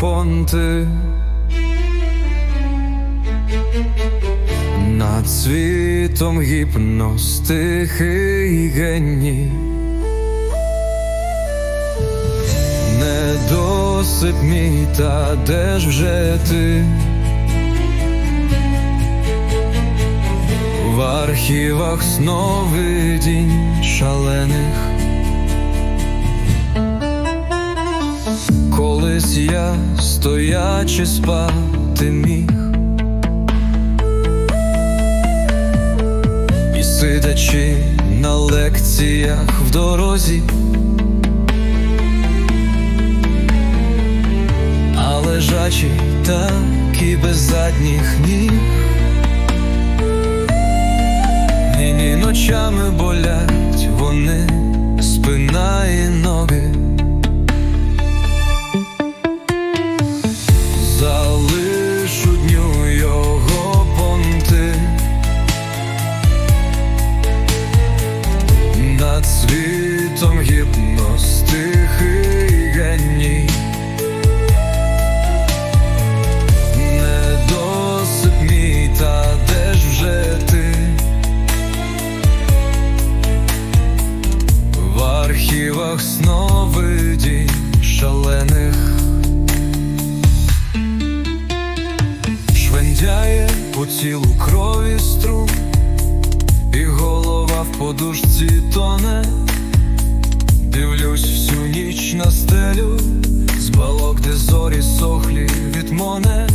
понти. Над світом гіпноз тихий геній. Недосип мій, та де ж вже ти? В архівах сновидінь шалених. Колись я стоячи спати міг. І сидячи на лекціях в дорозі. А лежачи так і без задніх ніг. Нині ночами болять шалених Швендяє по тілу крові струм, і голова в подушці тоне. Дивлюсь всю ніч на стелю, з балок, де зорі сохлі від моне.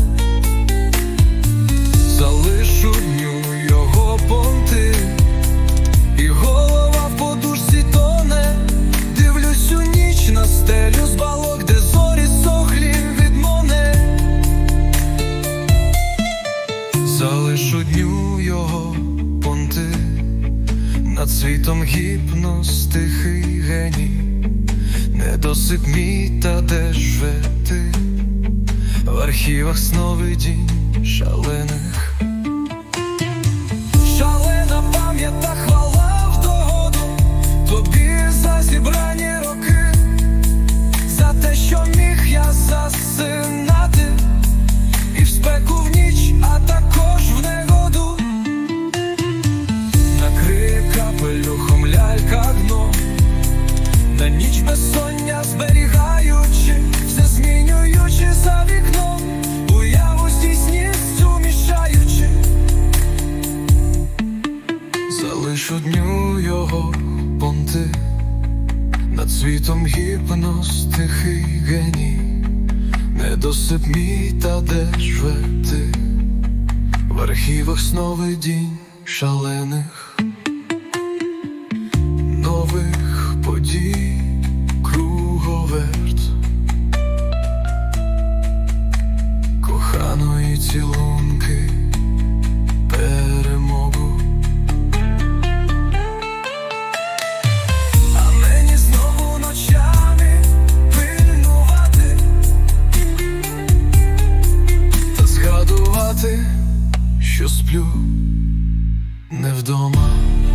Залишу дню Залишу дню його понти, над світом гіпноз тихий геній, недосип мій, та де ж ти? В архівах сновидінь шалених. Безсоння зберігаючи, все змінюючи за вікном, уяву здійсністю мішаючи. Залишу дню його понти, над світом гіпноз тихий геній, недосип мій, та де ж ти в архівах сновидінь шалених, сплю не вдома.